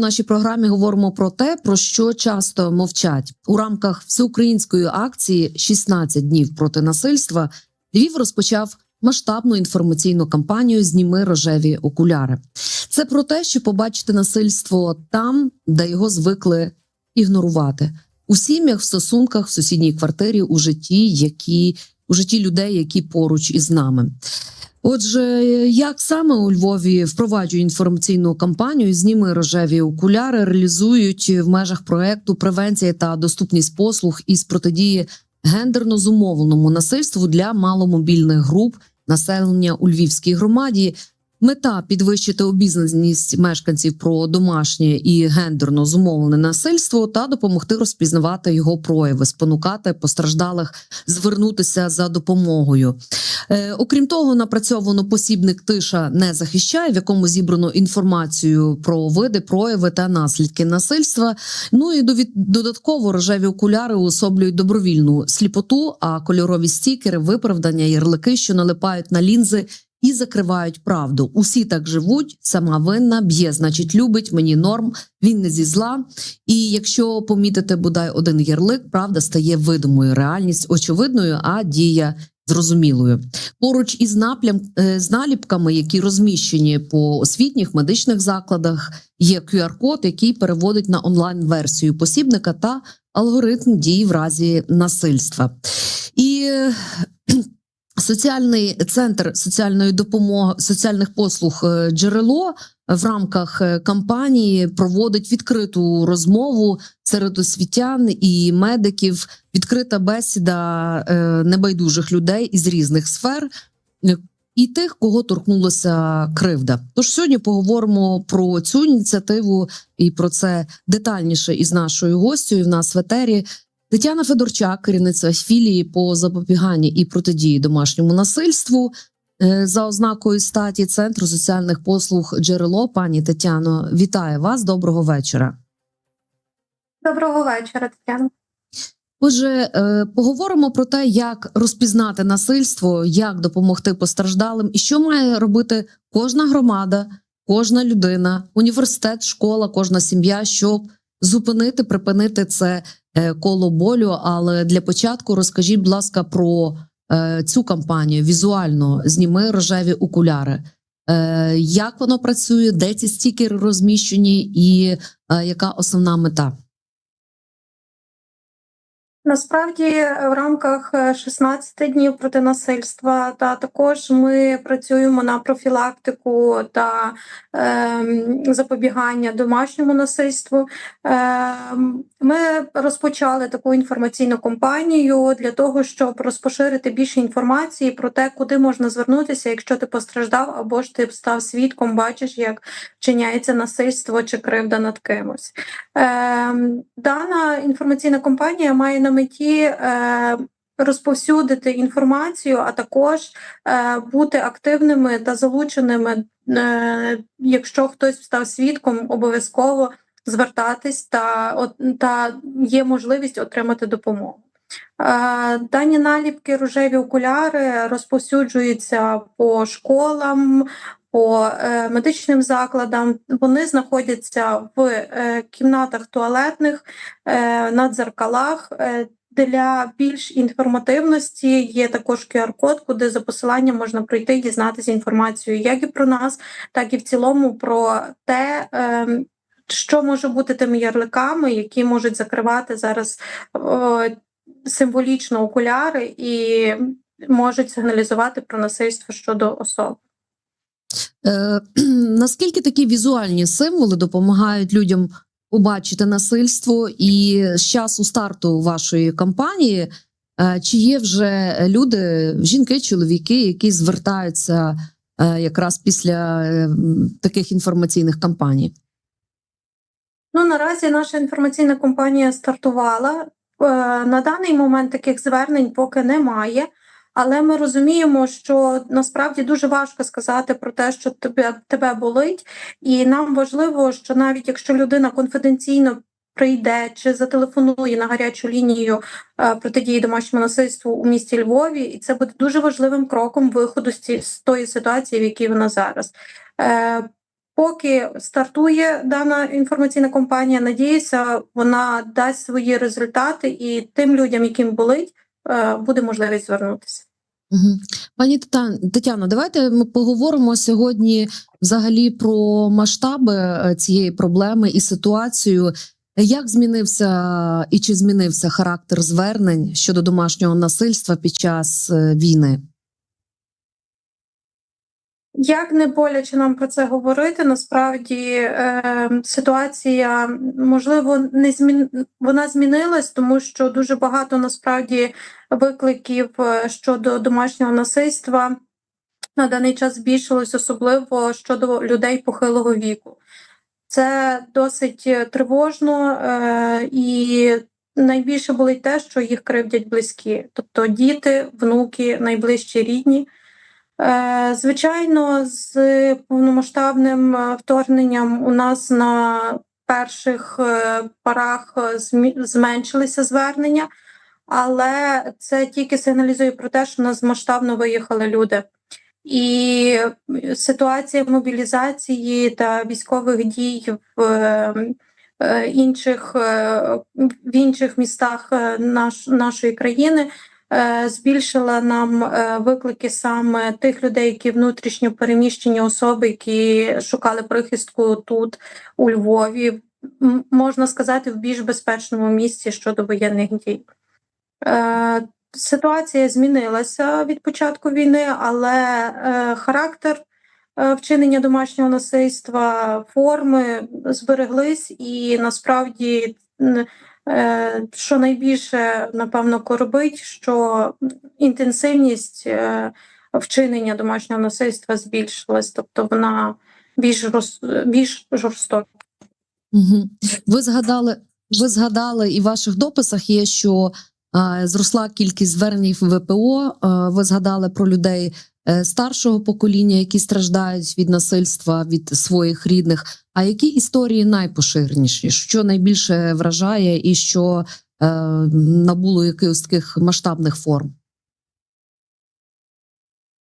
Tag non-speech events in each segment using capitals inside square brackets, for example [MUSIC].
В нашій програмі говоримо про те, про що часто мовчать у рамках всеукраїнської акції «16 днів проти насильства. Львів розпочав масштабну інформаційну кампанію Зніми рожеві окуляри. Це про те, що побачити насильство там, де його звикли ігнорувати у сім'ях, в стосунках, в сусідній квартирі, у житті, які у житті людей, які поруч із нами. Отже, як саме у Львові впроваджують інформаційну кампанію Зніми рожеві окуляри реалізують в межах проекту превенція та доступність послуг із протидії гендерно зумовленому насильству для маломобільних груп населення у Львівській громаді. Мета підвищити обізнаність мешканців про домашнє і гендерно зумовлене насильство та допомогти розпізнавати його прояви, спонукати постраждалих звернутися за допомогою. Е, окрім того, напрацьовано посібник тиша не захищає, в якому зібрано інформацію про види, прояви та наслідки насильства. Ну і довід- додатково рожеві окуляри уособлюють добровільну сліпоту, а кольорові стікери, виправдання, ярлики, що налипають на лінзи. І закривають правду. Усі так живуть, сама винна, б'є, значить, любить, мені норм, він не зі зла. І якщо помітити бодай один ярлик, правда стає видимою, реальність очевидною, а дія зрозумілою. Поруч із наплям е, з наліпками, які розміщені по освітніх медичних закладах, є QR-код, який переводить на онлайн-версію посібника та алгоритм дій в разі насильства. І Соціальний центр соціальної допомоги соціальних послуг е, джерело в рамках е, кампанії проводить відкриту розмову серед освітян і медиків. Відкрита бесіда е, небайдужих людей із різних сфер е, і тих, кого торкнулася кривда. Тож сьогодні поговоримо про цю ініціативу і про це детальніше із нашою гостю. В нас в етері Тетяна Федорчак, керівниця філії по запобіганні і протидії домашньому насильству е, за ознакою статі Центру соціальних послуг джерело. Пані Тетяно, вітаю вас. Доброго вечора. Доброго вечора, Тетяна. Отже, е, поговоримо про те, як розпізнати насильство, як допомогти постраждалим, і що має робити кожна громада, кожна людина, університет, школа, кожна сім'я, щоб зупинити, припинити це е, коло болю. Але для початку розкажіть, будь ласка, про е, цю кампанію візуально зніми рожеві окуляри. Е, Як воно працює, де ці стікери розміщені, і яка основна мета? Насправді, в рамках е, 16 днів проти насильства, та також ми працюємо на профілактику та ем, запобігання домашньому насильству. Ем, ми розпочали таку інформаційну кампанію для того, щоб розпоширити більше інформації про те, куди можна звернутися, якщо ти постраждав або ж ти став свідком, бачиш, як вчиняється насильство чи кривда над кимось. Ем, Дана інформаційна кампанія має на меті е, розповсюдити інформацію, а також е, бути активними та залученими, е, якщо хтось став свідком, обов'язково звертатись та, та є можливість отримати допомогу. Дані наліпки рожеві окуляри розповсюджуються по школам, по е, медичним закладам. Вони знаходяться в е, кімнатах туалетних, е, на дзеркалах. Для більш інформативності є також QR-код, куди за посиланням можна пройти і дізнатися інформацію як і про нас, так і в цілому про те, що може бути тими ярликами, які можуть закривати зараз символічно окуляри і можуть сигналізувати про насильство щодо особи. Е, [CLEARS THROAT] наскільки такі візуальні символи допомагають людям побачити насильство, і з часу старту вашої кампанії, е, чи є вже люди, жінки, чоловіки, які звертаються е, якраз після е, таких інформаційних кампаній? Ну наразі наша інформаційна кампанія стартувала. Е, На даний момент таких звернень поки немає. Але ми розуміємо, що насправді дуже важко сказати про те, що тебе, тебе болить, і нам важливо, що навіть якщо людина конфіденційно прийде чи зателефонує на гарячу лінію е, протидії домашньому насильству у місті Львові, і це буде дуже важливим кроком виходу з ці- з тої ситуації, в якій вона зараз. Е, поки стартує дана інформаційна кампанія, надіюся, вона дасть свої результати, і тим людям, яким болить, е, буде можливість звернутися. Угу. Пані Тетяно, давайте ми поговоримо сьогодні взагалі про масштаби е, цієї проблеми і ситуацію. Як змінився і чи змінився характер звернень щодо домашнього насильства під час е, війни? Як не боляче нам про це говорити, насправді е, ситуація можливо не змін... вона змінилась, тому що дуже багато насправді викликів е, щодо домашнього насильства на даний час збільшилось, особливо щодо людей похилого віку. Це досить тривожно е, і найбільше болить те, що їх кривдять близькі, тобто діти, внуки, найближчі рідні. Е, Звичайно, з повномасштабним е, вторгненням у нас на перших е, змі- зменшилися звернення, але це тільки сигналізує про те, що у нас масштабно виїхали люди. І ситуація мобілізації та військових дій в інших, в інших містах наш, нашої країни збільшила нам е, виклики саме тих людей, які внутрішньо переміщені особи, які шукали прихистку тут, у Львові, можна сказати, в більш безпечному місці щодо воєнних дій. Е, Ситуація змінилася від початку війни, але е, характер е, вчинення домашнього насильства, форми збереглись, і насправді, е, що найбільше напевно коробить, що інтенсивність е, вчинення домашнього насильства збільшилась, тобто вона більш роз- більш жорстока. Ви згадали, ви згадали і в ваших дописах є, що е, зросла кількість звернень в ВПО. Е, ви згадали про людей е, старшого покоління, які страждають від насильства від своїх рідних. А які історії найпоширеніші? Що найбільше вражає, і що е, набуло якихось таких масштабних форм?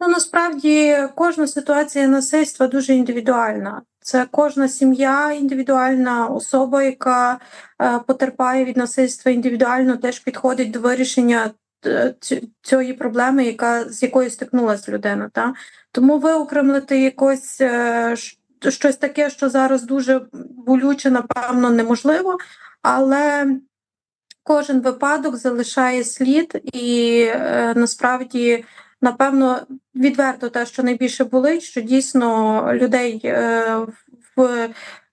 Ну, насправді кожна ситуація насильства дуже індивідуальна. Це кожна сім'я індивідуальна особа, яка е, потерпає від насильства індивідуально, теж підходить до вирішення е, цієї проблеми, яка з якою стикнулася людина. Та? Тому виокремлити якось е, щось таке, що зараз дуже болюче, напевно, неможливо, але кожен випадок залишає слід, і е, насправді, напевно, відверто те, що найбільше болить, що дійсно людей е, в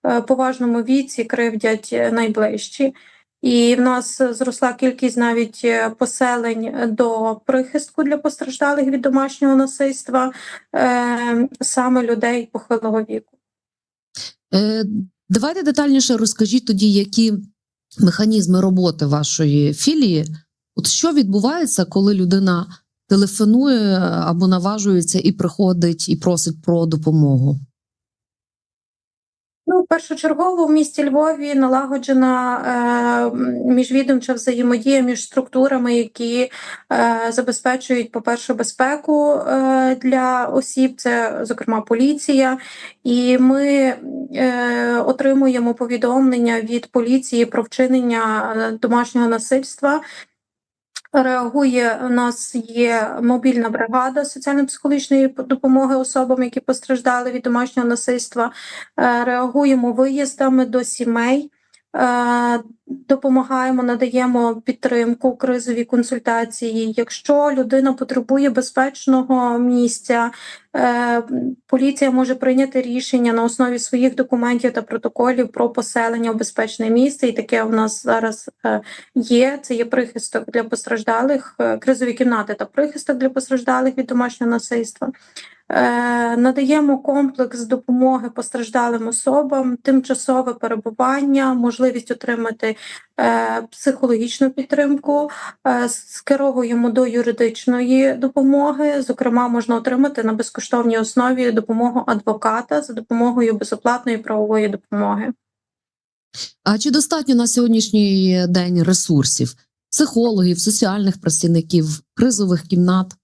е, поважному віці кривдять е, найближчі. І в нас зросла кількість навіть е, поселень до прихистку для постраждалих від домашнього насильства, е, саме людей похилого віку. Е, давайте детальніше розкажіть тоді, які механізми роботи вашої філії. От що відбувається, коли людина телефонує або наважується і приходить і просить про допомогу? Першочергово в місті Львові налагоджена е, міжвідомча взаємодія між структурами, які е, забезпечують, по-перше, безпеку е, для осіб, це, зокрема, поліція. І ми отримуємо повідомлення від поліції про вчинення домашнього насильства. Реагує у нас є мобільна бригада соціально-психологічної допомоги особам, які постраждали від домашнього насильства. Е, Реагуємо виїздами до сімей, допомагаємо, надаємо підтримку, кризові консультації. Якщо людина потребує безпечного місця, е, поліція може прийняти рішення на основі своїх документів та протоколів про поселення в безпечне місце. І таке у нас зараз е, є. Це є прихисток для постраждалих, е, кризові кімнати та прихисток для постраждалих від домашнього насильства. Е, Надаємо комплекс допомоги постраждалим особам, тимчасове перебування, можливість отримати е, психологічну підтримку, е, скеровуємо до юридичної допомоги. Зокрема, можна отримати на безкоштовній основі допомогу адвоката за допомогою безоплатної правової допомоги. А чи достатньо на сьогоднішній день ресурсів, психологів, соціальних працівників, кризових кімнат?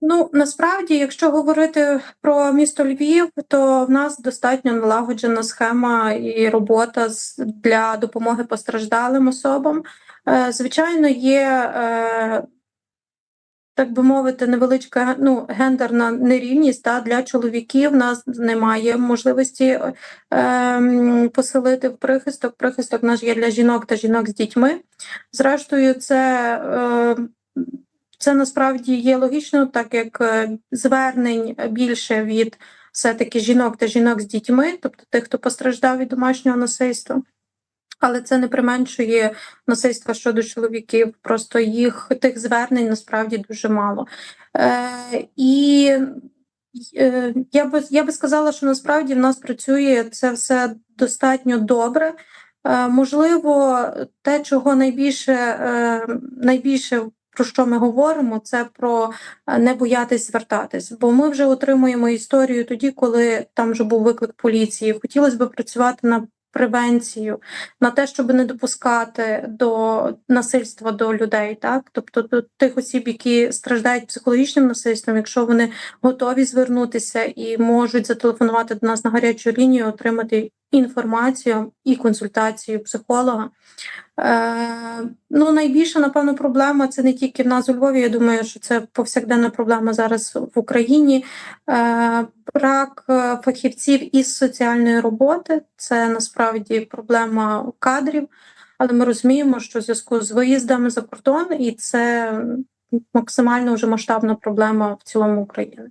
Ну насправді, якщо говорити про місто Львів, то в нас достатньо налагоджена схема і робота для допомоги постраждалим особам. Е, Звичайно, є. Е, так би мовити, невеличка ну, гендерна нерівність та для чоловіків. У нас немає можливості е, ем, поселити в прихисток. Прихисток наш є для жінок та жінок з дітьми. Зрештою, це, е, це насправді є логічно, так як е, звернень більше від все-таки жінок та жінок з дітьми, тобто тих, хто постраждав від домашнього насильства. Але це не применшує насильства щодо чоловіків. Просто їх тих звернень насправді дуже мало. Е, і е, я би я би сказала, що насправді в нас працює це все достатньо добре. Е, можливо, те, чого найбільше, е, найбільше про що ми говоримо, це про е, не боятись звертатись. Бо ми вже отримуємо історію тоді, коли там вже був виклик поліції. Хотілося б працювати на превенцію, на те, щоб не допускати до насильства до людей, так тобто до тих осіб, які страждають психологічним насильством, якщо вони готові звернутися і можуть зателефонувати до нас на гарячу лінію, отримати інформацію і консультацію психолога. Е, ну, найбільша, напевно, проблема це не тільки в нас у Львові. Я думаю, що це повсякденна проблема зараз в Україні. Е, брак е, фахівців із соціальної роботи це насправді проблема кадрів, але ми розуміємо, що в зв'язку з виїздами за кордон, і це максимально вже масштабна проблема в цілому України.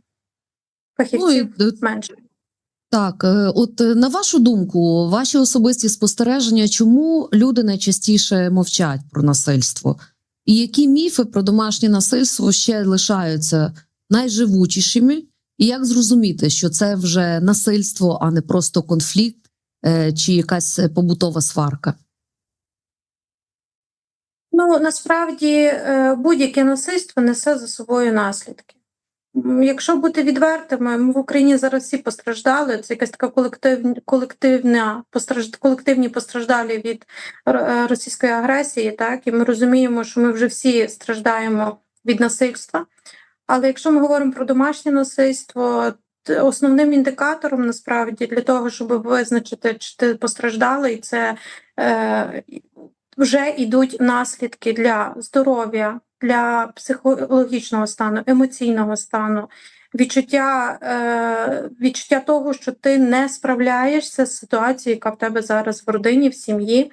Фахівців Ну, менше. Так, е, от е, на вашу думку, ваші особисті спостереження, чому люди найчастіше мовчать про насильство? І які міфи про домашнє насильство ще лишаються найживучішими? І як зрозуміти, що це вже насильство, а не просто конфлікт е, чи якась побутова сварка? Ну насправді будь-яке насильство несе за собою наслідки. Якщо бути відвертими, ми в Україні зараз всі постраждали. Це якась така колектив, колективна постражд, колективні постраждалі від е, російської агресії, так і ми розуміємо, що ми вже всі страждаємо від насильства. Але якщо ми говоримо про домашнє насильство, основним індикатором насправді для того, щоб визначити, чи ти постраждалий, це е, вже йдуть наслідки для здоров'я, для психологічного стану, емоційного стану, відчуття, е, відчуття того, що ти не справляєшся з ситуацією, яка в тебе зараз в родині, в сім'ї.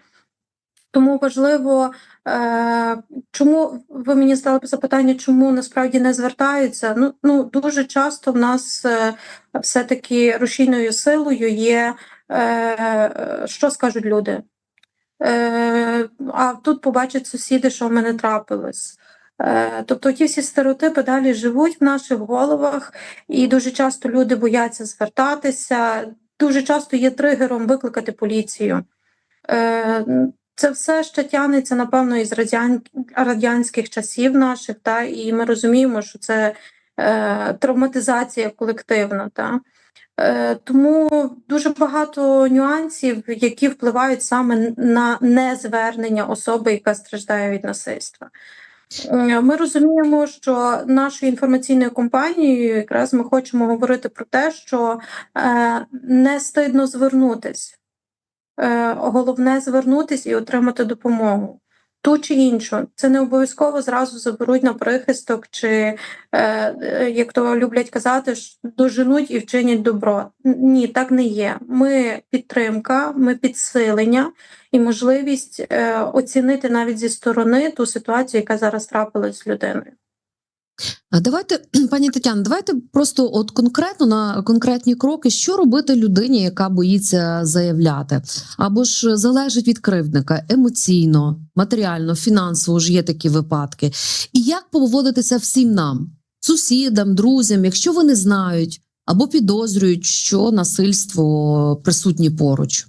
Тому важливо, е, чому ви мені стали запитання, чому насправді не звертаються? Ну, ну дуже часто в нас е, все-таки рушійною силою є, що скажуть люди. А тут побачать сусіди, що в мене трапилось. Е, Тобто ті всі стереотипи далі живуть в наших головах, і дуже часто люди бояться звертатися. Дуже часто є тригером викликати поліцію. Е, Це все ще тягнеться, напевно, із радян... радянських часів наших, та, і ми розуміємо, що це е, травматизація колективна. Та. Тому дуже багато нюансів, які впливають саме на незвернення особи, яка страждає від насильства. Е, Ми розуміємо, що нашою інформаційною компанією якраз ми хочемо говорити про те, що е, не стидно звернутись. Е, Головне звернутись і отримати допомогу. Ту чи іншу. Це не обов'язково зразу заберуть на прихисток, чи, е, е, як то люблять казати, доженуть і вчинять добро. Ні, так не є. Ми підтримка, ми підсилення і можливість е, оцінити навіть зі сторони ту ситуацію, яка зараз трапилась з людиною. Давайте, [CLEARS THROAT] пані Тетяно, давайте просто от конкретно на конкретні кроки, що робити людині, яка боїться заявляти, або ж залежить від кривдника емоційно, матеріально, фінансово ж є такі випадки. І як поводитися всім нам, сусідам, друзям, якщо вони знають або підозрюють, що насильство присутні поруч.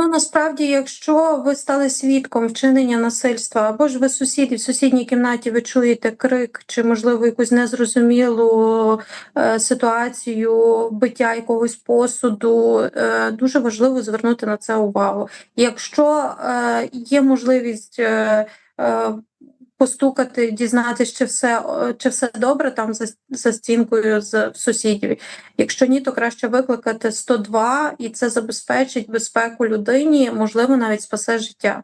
Ну насправді, якщо ви стали свідком вчинення насильства, або ж ви сусіди в сусідній кімнаті ви чуєте крик, чи можливо якусь незрозумілу е, ситуацію биття якогось посуду, е, дуже важливо звернути на це увагу. Якщо е, є можливість е, е, постукати, дізнатися, чи все, чи все добре там за, за стінкою з сусідів. Якщо ні, то краще викликати 102, і це забезпечить безпеку людині, можливо, навіть спасе життя.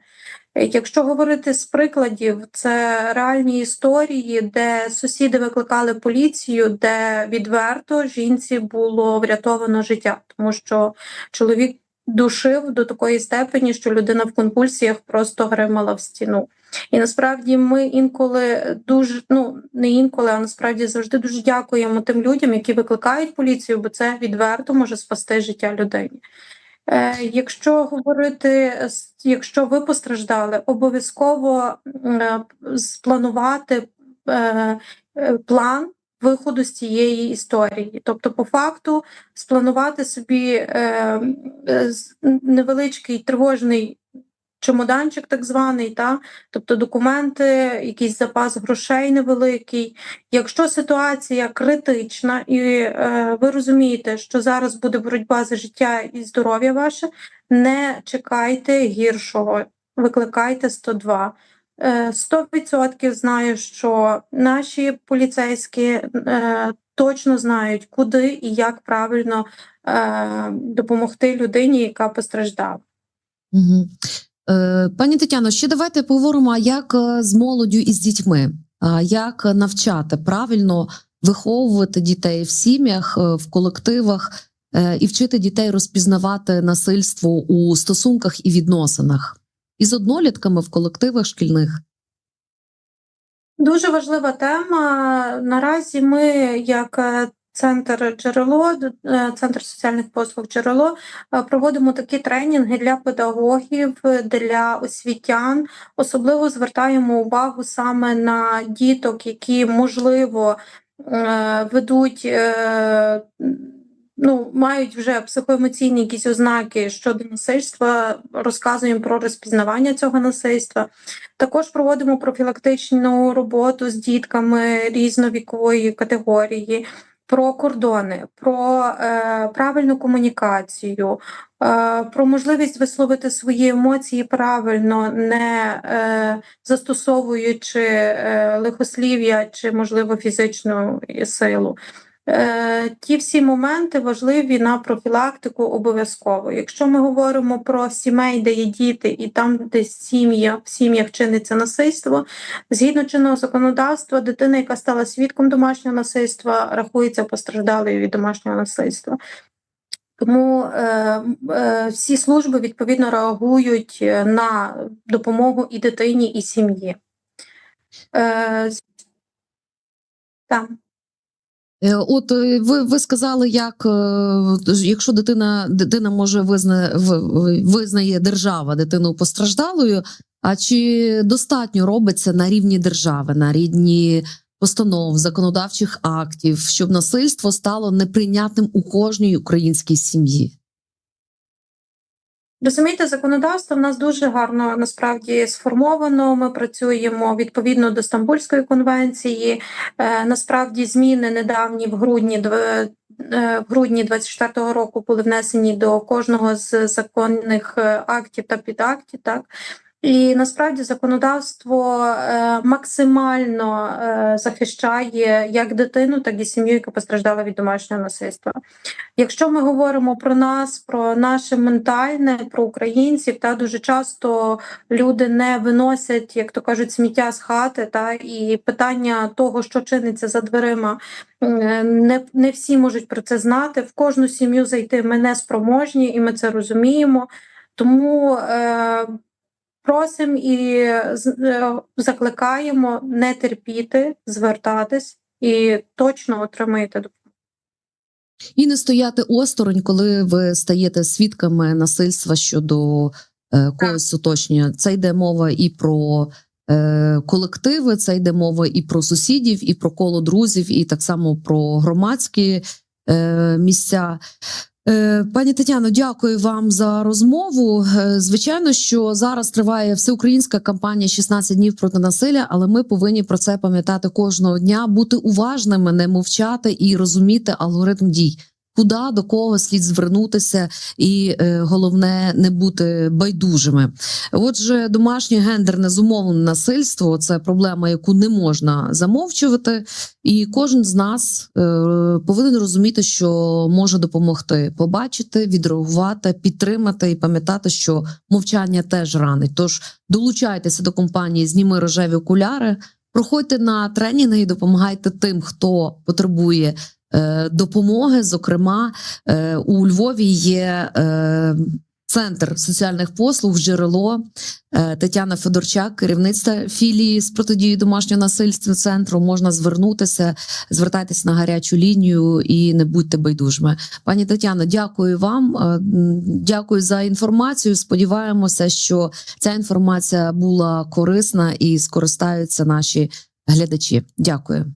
Якщо говорити з прикладів, це реальні історії, де сусіди викликали поліцію, де відверто жінці було врятовано життя, тому що чоловік душив до такої степені, що людина в конвульсіях просто гримала в стіну. І насправді ми інколи дуже ну не інколи, а насправді завжди дуже дякуємо тим людям, які викликають поліцію, бо це відверто може спасти життя людині. Е, якщо говорити, якщо ви постраждали, обов'язково е, спланувати е, е, план виходу з цієї історії. Тобто, по факту, спланувати собі е, е, невеличкий тривожний чемоданчик, так званий, та? тобто документи, якийсь запас грошей невеликий. Якщо ситуація критична, і е, ви розумієте, що зараз буде боротьба за життя і здоров'я ваше, не чекайте гіршого, викликайте 102. Е, 100% знаю, що наші поліцейські е, точно знають, куди і як правильно е, допомогти людині, яка постраждала. Угу. Е, пані Тетяно, ще давайте поговоримо, як е, з молоддю і з дітьми, як навчати правильно виховувати дітей в сім'ях, е, в колективах е, і вчити дітей розпізнавати насильство у стосунках і відносинах і з однолітками в колективах шкільних. Дуже важлива тема. Наразі ми, як е, центр джерело, е, центр соціальних послуг джерело, е, проводимо такі тренінги для педагогів, для освітян. Особливо звертаємо увагу саме на діток, які можливо ведуть. Ну, мають вже психоемоційні якісь ознаки щодо насильства, розказуємо про розпізнавання цього насильства. Також проводимо профілактичну роботу з дітками різновікової категорії, про кордони, про е, правильну комунікацію, е, про можливість висловити свої емоції правильно, не е, застосовуючи е, лихослів'я чи, можливо, фізичну силу. Е, Ті всі моменти важливі на профілактику обов'язково. Якщо ми говоримо про сімей, де є діти, і там, де сім'я в сім'ях чиниться насильство, згідно чинного законодавства, дитина, яка стала свідком домашнього насильства, рахується постраждалою від домашнього насильства. Тому е, е, всі служби відповідно реагують е, на допомогу і дитині, і сім'ї. Е. Е, От е, ви, ви сказали, як е, якщо дитина дитина може визна, визнає держава дитину постраждалою, а чи достатньо робиться на рівні держави, на рівні постанов, законодавчих актів, щоб насильство стало неприйнятним у кожній українській сім'ї? Розумієте, законодавство в нас дуже гарно насправді сформовано. Ми працюємо відповідно до Стамбульської конвенції. Е, насправді, зміни недавні в грудні е, в грудні 24-го року були внесені до кожного з законних е, актів та підактів. Так і насправді законодавство е, максимально е, захищає як дитину, так і сім'ю, яка постраждала від домашнього насильства. Якщо ми говоримо про нас, про наше ментальне, про українців, та дуже часто люди не виносять, як то кажуть, сміття з хати, та і питання того, що чиниться за дверима, е, не, не всі можуть про це знати. В кожну сім'ю зайти ми не спроможні, і ми це розуміємо. Тому е, просимо і е, закликаємо не терпіти, звертатись і точно отримаєте допомогу. І не стояти осторонь, коли ви стаєте свідками насильства щодо е, когось оточення. Це йде мова і про е, колективи, це йде мова і про сусідів, і про коло друзів, і так само про громадські е, місця. Е, Пані Тетяно, дякую вам за розмову. Е, Звичайно, що зараз триває всеукраїнська кампанія «16 днів проти насилля, але ми повинні про це пам'ятати кожного дня, бути уважними, не мовчати і розуміти алгоритм дій. Куди до кого слід звернутися, і е, головне не бути байдужими. Отже, домашнє гендерне зумовлене насильство це проблема, яку не можна замовчувати, і кожен з нас е, повинен розуміти, що може допомогти побачити, відреагувати, підтримати і пам'ятати, що мовчання теж ранить. Тож долучайтеся до компанії Зніми рожеві окуляри. Проходьте на тренінги і допомагайте тим, хто потребує допомоги. Зокрема, е, у Львові є е, центр соціальних послуг джерело. Е, Тетяна Федорчак, керівниця філії з протидії домашнього насильства центру. Можна звернутися, звертайтеся на гарячу лінію і не будьте байдужими. Пані Тетяно, дякую вам. Е, Дякую за інформацію. Сподіваємося, що ця інформація була корисна і скористаються наші глядачі. Дякую.